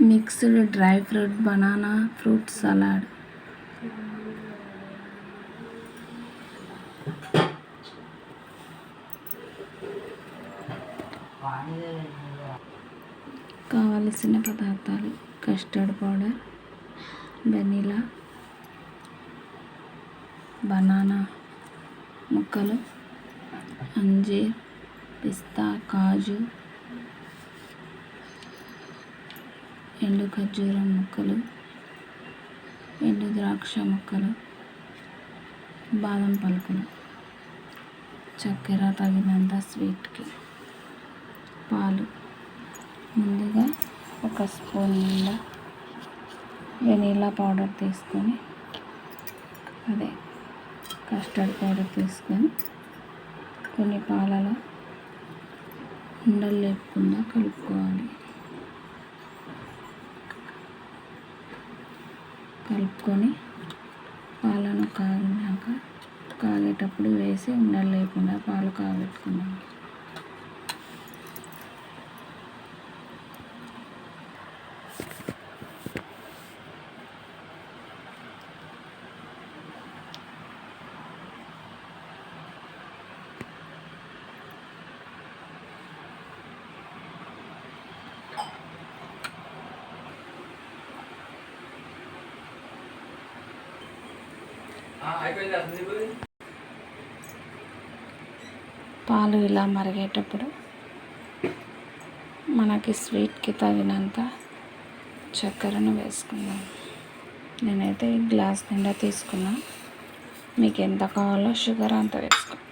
Mixed dry fruit banana fruit salad. కావలసిన పదార్థాలు custard powder vanilla banana ముక్కలు అంజీర్ పిస్తా కాజు ఎండు ఖర్జూరం ముక్కలు ఎండు ద్రాక్ష ముక్కలు బాదం పలుకులు. చక్కెర తగినంత స్వీట్కి పాలు. ముందుగా ఒక స్పూన్ నిండా వెనీలా పౌడర్ తీసుకొని అదే కస్టర్డ్ పౌడర్ తీసుకొని కొన్ని పాలలో ఉండలు లేకుండా కలుపుకోవాలి. కలుపుకొని పాలను కాగినాక కాగేటప్పుడు వేసి ఉండలు లేకుండా పాలు కాబెట్టుకున్నాం పాలు ఇలా మరిగేటప్పుడు మనకి స్వీట్కి తగినంత చక్కెరను వేసుకుందాం. నేనైతే ఈ గ్లాస్ నిండా తీసుకున్నా. మీకు ఎంత కావాలో షుగర్ అంత వేసుకోండి.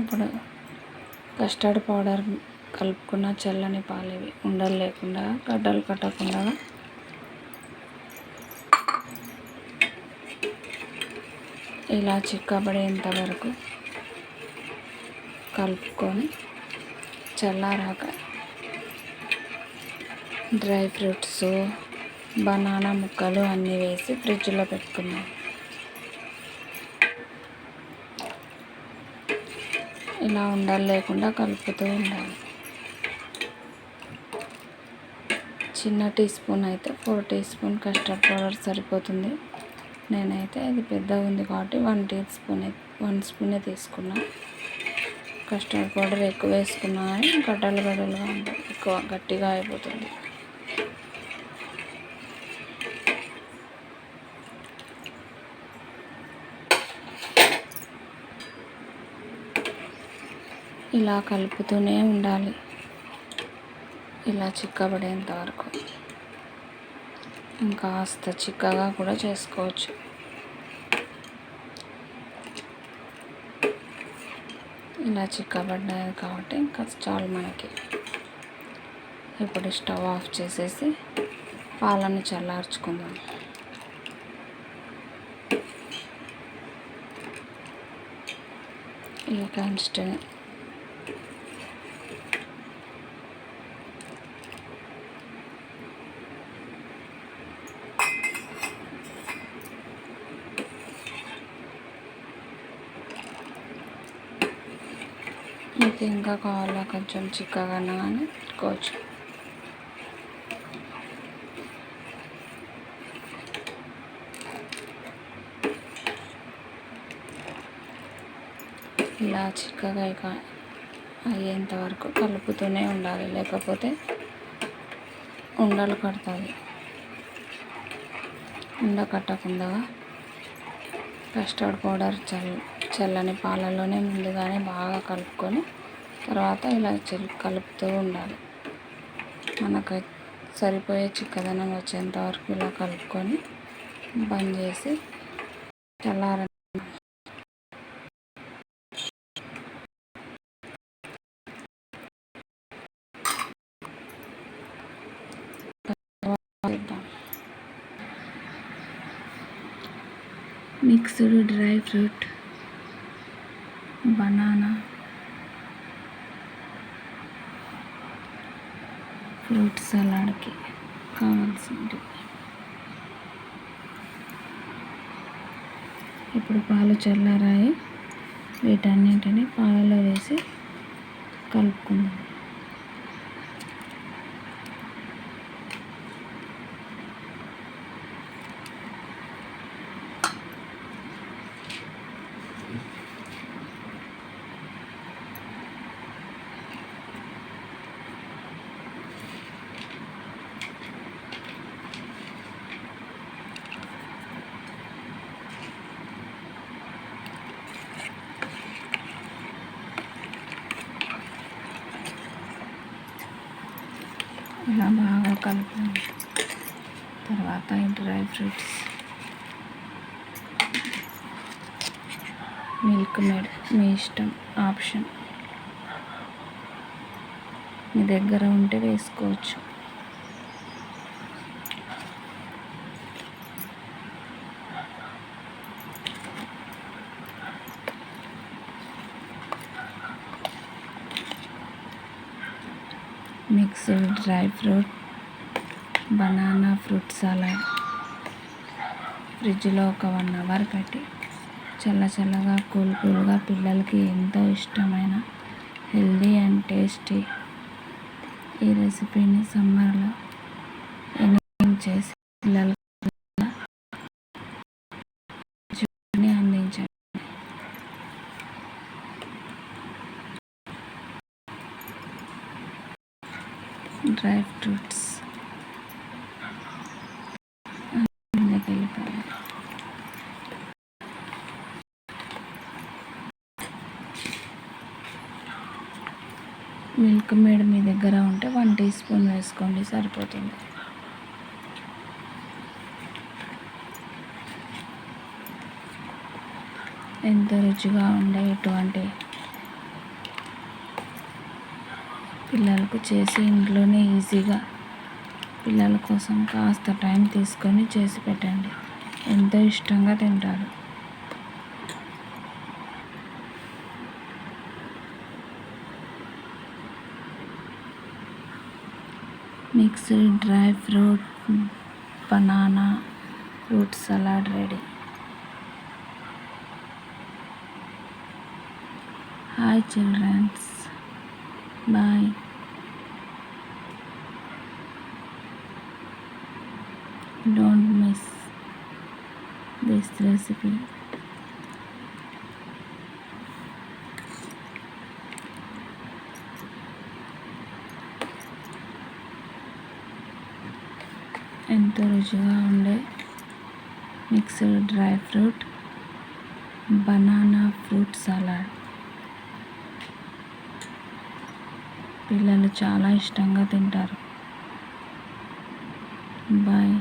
ఇప్పుడు కస్టర్డ్ పౌడర్ కలుపుకున్న చల్లని పాలు ఇవి ఉండలు లేకుండా గడ్డలు కట్టకుండా. ఇలా చిక్కబడేంత వరకు కలుపుకొని చల్లారాక డ్రై ఫ్రూట్స్ బనానా ముక్కలు అన్నీ వేసి ఫ్రిడ్జ్లో పెట్టుకున్నాం ఇలా ఉండాలి లేకుండా కలుపుతూ ఉండాలి. చిన్న టీ స్పూన్ అయితే four teaspoon custard powder సరిపోతుంది. నేనైతే ఇది పెద్దగా ఉంది కాబట్టి వన్ టీ స్పూన్ వన్ స్పూనే తీసుకున్నా. కస్టర్డ్ పౌడర్ ఎక్కువ వేసుకున్నా గడ్డలు గడ్డలుగా ఉంటుంది ఎక్కువ గట్టిగా అయిపోతుంది. ఇలా కలుపుతూనే ఉండాలి. ఇలా చిక్కబడేంత వరకు. ఇంకాస్త చిక్కగా కూడా చేసుకోవచ్చు. ఇలా చిక్కబడ్డాయి కాబట్టి ఇంకా చాలు మనకి. ఇప్పుడు స్టవ్ ఆఫ్ చేసేసి పాలను చల్లార్చుకుందాం. ఈ కన్స్టెంట్ మీకు ఇంకా కావాలా కొంచెం చిక్కగా కానీ పెట్టుకోవచ్చు. ఇలా చిక్కగా ఇక అయ్యేంత వరకు కలుపుతూనే ఉండాలి. లేకపోతే ఉండలు కడుతుంది ఉండ కట్టకుండా కస్టర్డ్ పౌడర్ చల్ చల్లని పాలలోనే ముందుగానే బాగా కలుపుకొని తర్వాత ఇలా కలుపుతూ ఉండాలి. మనకు సరిపోయే చిక్కదనం వచ్చేంత వరకు ఇలా కలుపుకొని బంద్ చేసి చల్లార మిక్స్డ్ డ్రై ఫ్రూట్ బనానా ఇప్పుడు పాలు చల్లారాయి. వీటన్నింటిని పాలలో వేసి కలుపుకుందాం. ఇలా బాగా కలుపుకోండి తర్వాత ఈ డ్రై ఫ్రూట్స్. మిల్క్ మేడ్ మీ ఇష్టం ఆప్షన్. మీ దగ్గర ఉంటే వేసుకోవచ్చు. Mixed dry fruit banana fruit salad. ఫ్రిడ్జ్లో ఒక వన్ అవర్ పెట్టి చల్ల చల్లగా కూల్ కూల్గా పిల్లలకి ఎంతో ఇష్టమైన హెల్దీ అండ్ టేస్టీ ఈ రెసిపీని సమ్మర్లో ఎనీ చేసి పిల్లలకి డ్రై ఫ్రూట్స్. మిల్క్ మేడ్ మీ దగ్గర ఉంటే వన్ టీ స్పూన్ వేసుకోండి సరిపోతుంది. ఎంతో రుచిగా ఉండే ఇటువంటి పిల్లలకు చేసి ఇంట్లోనే ఈజీగా. పిల్లల కోసం కాస్త టైం తీసుకొని చేసి పెట్టండి. ఎంతో ఇష్టంగా తింటారు. Mixed dry fruit banana fruit salad ready. Hi childrens. Bye. Don't miss this recipe. ఎంతో రుచిగా ఉండే mixed dry fruit banana fruit salad. పిల్లలు చాలా ఇష్టంగా తింటారు. బాయ్